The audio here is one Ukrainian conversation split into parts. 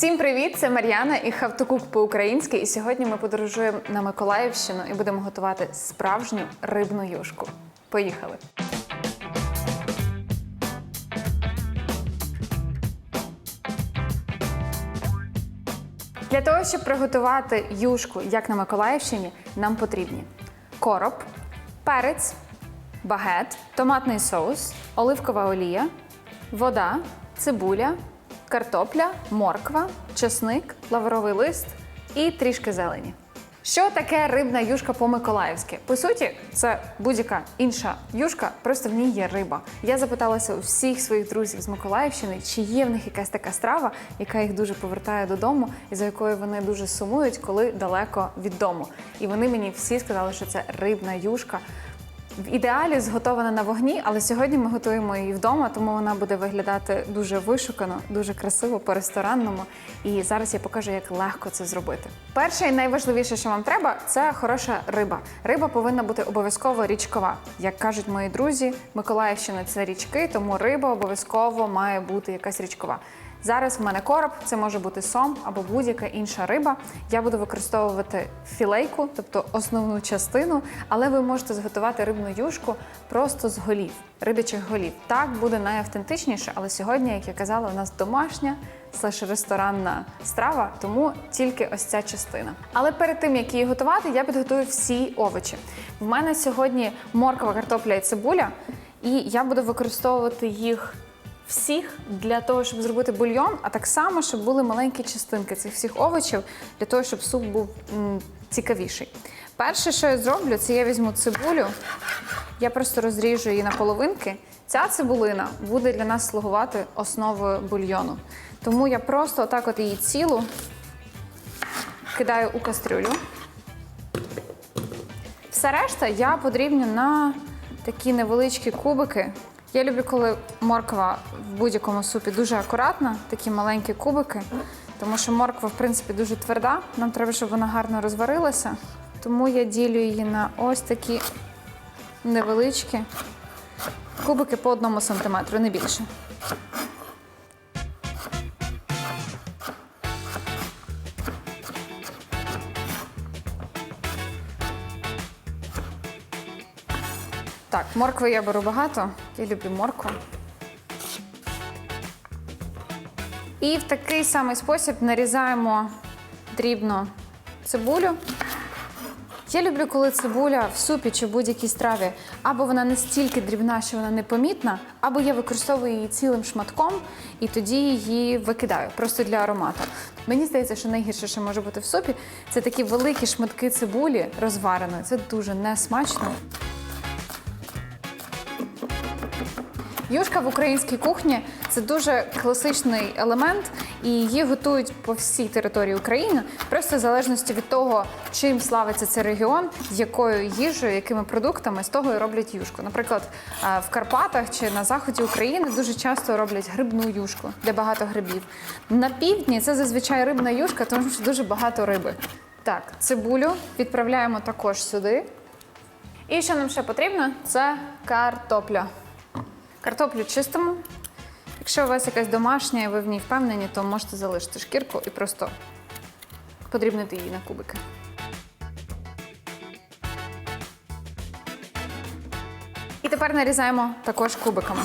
Всім привіт! Це Мар'яна і Хавтокук по-українськи. І сьогодні ми подорожуємо на Миколаївщину і будемо готувати справжню рибну юшку. Поїхали! Для того, щоб приготувати юшку, як на Миколаївщині, нам потрібні короб, перець, багет, томатний соус, оливкова олія, вода, цибуля, картопля, морква, чесник, лавровий лист і трішки зелені. Що таке рибна юшка по-миколаївськи? По суті, це будь-яка інша юшка, просто в ній є риба. Я запиталася у всіх своїх друзів з Миколаївщини, чи є в них якась така страва, яка їх дуже повертає додому, і за якою вони дуже сумують, коли далеко від дому. І вони мені всі сказали, що це рибна юшка. В ідеалі зготована на вогні, але сьогодні ми готуємо її вдома, тому вона буде виглядати дуже вишукано, дуже красиво, по-ресторанному. І зараз я покажу, як легко це зробити. Перше і найважливіше, що вам треба, це хороша риба. Риба повинна бути обов'язково річкова. Як кажуть мої друзі, Миколаївщина це річки, тому риба обов'язково має бути якась річкова. Зараз в мене короб, це може бути сом або будь-яка інша риба. Я буду використовувати філейку, тобто основну частину, але ви можете зготувати рибну юшку просто з голів, рибячих голів. Так буде найавтентичніше, але сьогодні, як я казала, у нас домашня слеш ресторанна страва, тому тільки ось ця частина. Але перед тим як її готувати, я підготую всі овочі. В мене сьогодні морква, картопля і цибуля, і я буду використовувати їх всіх для того, щоб зробити бульйон, а так само, щоб були маленькі частинки цих всіх овочів, для того, щоб суп був цікавіший. Перше, що я зроблю, це я візьму цибулю, я просто розріжу її на половинки. Ця цибулина буде для нас слугувати основою бульйону. Тому я просто отак от її цілу кидаю у кастрюлю. Все решта я подрібню на такі невеличкі кубики. Я люблю, коли морква в будь-якому супі дуже акуратна, такі маленькі кубики, тому що морква, в принципі, дуже тверда. Нам треба, щоб вона гарно розварилася. Тому я ділю її на ось такі невеличкі кубики по одному сантиметру, не більше. Так, моркви я беру багато. Я люблю моркву. І в такий самий спосіб нарізаємо дрібно цибулю. Я люблю, коли цибуля в супі чи будь-якій страві, або вона настільки дрібна, що вона непомітна, або я використовую її цілим шматком і тоді її викидаю просто для аромату. Мені здається, що найгірше, що може бути в супі, це такі великі шматки цибулі розвареної. Це дуже несмачно. Юшка в українській кухні це дуже класичний елемент, і її готують по всій території України, просто в залежності від того, чим славиться цей регіон, якою їжею, якими продуктами з того і роблять юшку. Наприклад, е, в Карпатах чи на заході України дуже часто роблять грибну юшку, де багато грибів. На півдні це зазвичай рибна юшка, тому що дуже багато риби. Так, цибулю відправляємо також сюди. І що нам ще потрібно, це картопля. Картоплю чистимо. Якщо у вас якась домашня і ви в ній впевнені, то можете залишити шкірку і просто подрібнити її на кубики. І тепер нарізаємо також кубиками.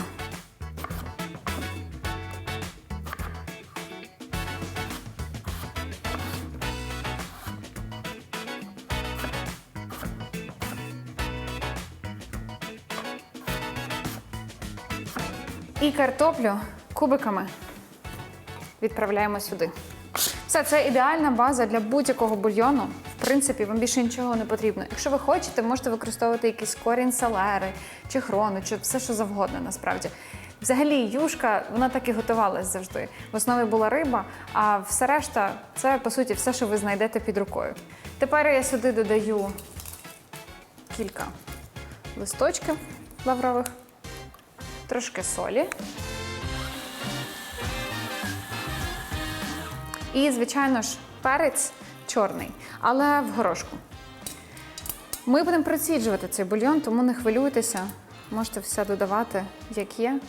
І картоплю кубиками відправляємо сюди. Все, це ідеальна база для будь-якого бульйону. В принципі, вам більше нічого не потрібно. Якщо ви хочете, можете використовувати якийсь корінь салери чи хрону, чи все, що завгодно насправді. Взагалі, юшка, вона так і готувалась завжди. В основі була риба, а все решта це по суті все, що ви знайдете під рукою. Тепер я сюди додаю кілька листочків лаврових трошки солі. І, звичайно ж, перець чорний, але в горошку. Ми будемо проціджувати цей бульйон, тому не хвилюйтеся, можете все додавати, як є.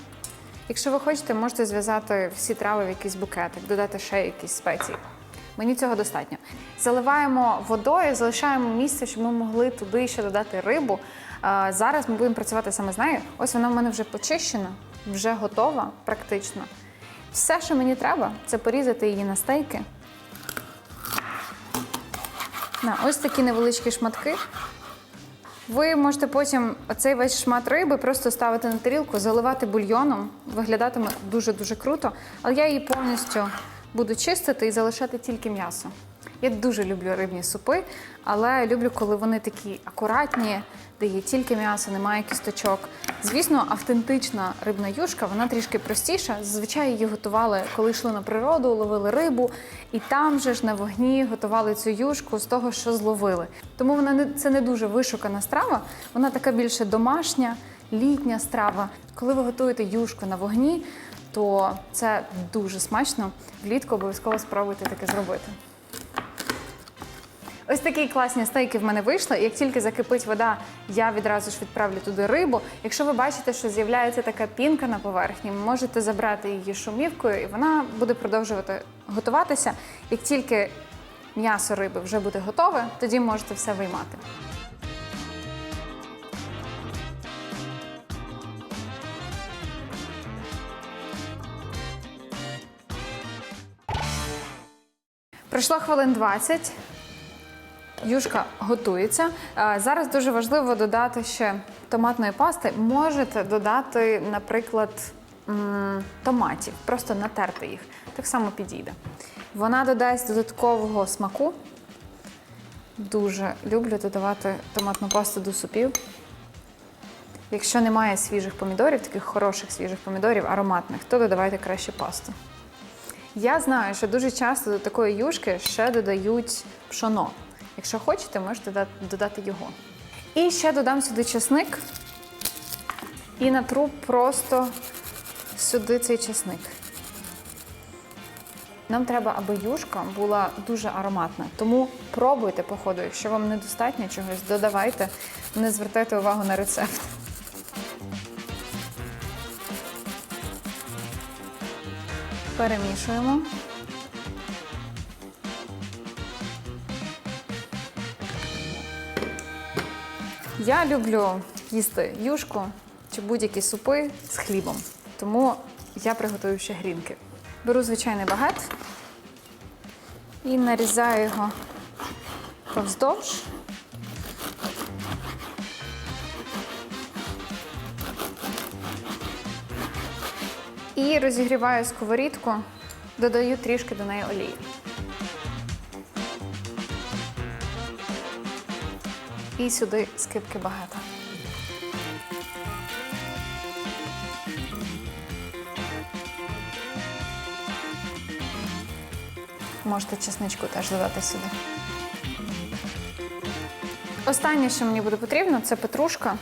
Якщо ви хочете, можете зв'язати всі трави в якийсь букетик, додати ще якісь спеції. Мені цього достатньо. Заливаємо водою, залишаємо місце, щоб ми могли туди ще додати рибу. Зараз ми будемо працювати саме з нею. Ось вона в мене вже почищена, вже готова практично. Все, що мені треба, це порізати її на стейки. На ось такі невеличкі шматки. Ви можете потім цей весь шмат риби просто ставити на тарілку, заливати бульйоном. Виглядатиме дуже-дуже круто. Але я її повністю буду чистити і залишати тільки м'ясо. Я дуже люблю рибні супи, але люблю, коли вони такі акуратні, де є тільки м'ясо, немає кісточок. Звісно, автентична рибна юшка, вона трішки простіша. Зазвичай її готували, коли йшли на природу, ловили рибу, і там же ж на вогні готували цю юшку з того, що зловили. Тому вона не це не дуже вишукана страва, вона така більше домашня, літня страва. Коли ви готуєте юшку на вогні, то це дуже смачно. Влітку обов'язково спробуйте таке зробити. Ось такі класні стейки в мене вийшли. Як тільки закипить вода, я відразу ж відправлю туди рибу. Якщо ви бачите, що з'являється така пінка на поверхні, можете забрати її шумівкою, і вона буде продовжувати готуватися. Як тільки м'ясо риби вже буде готове, тоді можете все виймати. Пройшло хвилин 20. Юшка готується. Зараз дуже важливо додати ще томатної пасти. Можете додати, наприклад, томатів, просто натерти їх. Так само підійде. Вона додасть додаткового смаку. Дуже люблю додавати томатну пасту до супів. Якщо немає свіжих помідорів, таких хороших свіжих помідорів, ароматних, то додавайте краще пасту. Я знаю, що дуже часто до такої юшки ще додають пшоно. Якщо хочете, можете додати його. І ще додам сюди чесник і натру просто сюди цей чесник. Нам треба, аби юшка була дуже ароматна. Тому пробуйте по ходу. Якщо вам недостатньо чогось, додавайте, не звертайте увагу на рецепт. Перемішуємо. Я люблю їсти юшку чи будь-які супи з хлібом, тому я приготую ще грінки. Беру звичайний багет і нарізаю його повздовж. І розігріваю сковорідку, додаю трішки до неї олії. І сюди скипки багета. Можете чесничку теж додати сюди. Останнє, що мені буде потрібно, це петрушка.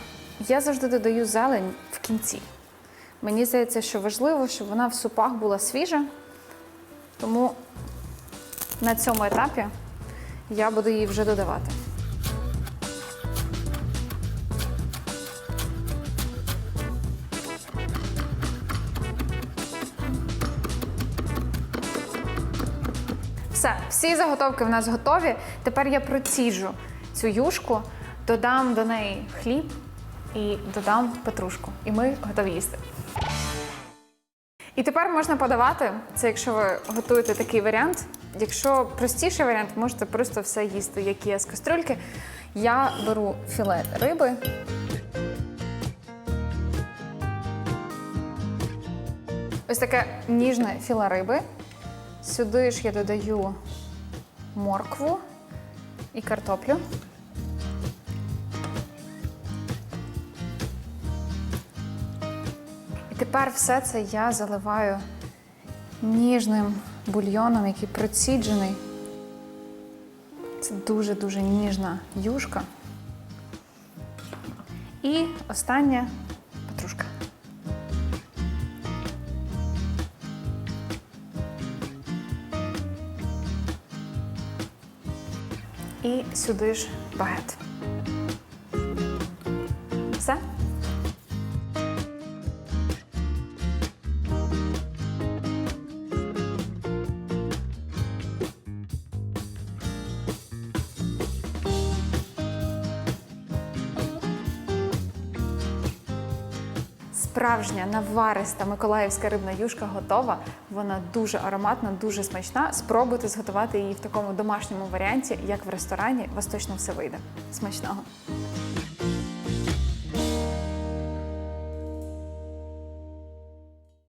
Я завжди додаю зелень в кінці. Мені здається, що важливо, щоб вона в супах була свіжа. Тому на цьому етапі я буду її вже додавати. Все, всі заготовки в нас готові. Тепер я проціжу цю юшку, додам до неї хліб і додам петрушку. І ми готові їсти. І тепер можна подавати це, якщо ви готуєте такий варіант. Якщо простіший варіант, можете просто все їсти, як є з кастрюльки. Я беру філе риби. Ось таке ніжне філе риби. Сюди ж я додаю моркву і картоплю. І тепер все це я заливаю ніжним бульйоном, який проціджений. Це дуже-дуже ніжна юшка. І остання І сюди ж багет. Все? Справжня навариста миколаївська рибна юшка готова. Вона дуже ароматна, дуже смачна. Спробуйте зготувати її в такому домашньому варіанті, як в ресторані. Вас точно все вийде. Смачного!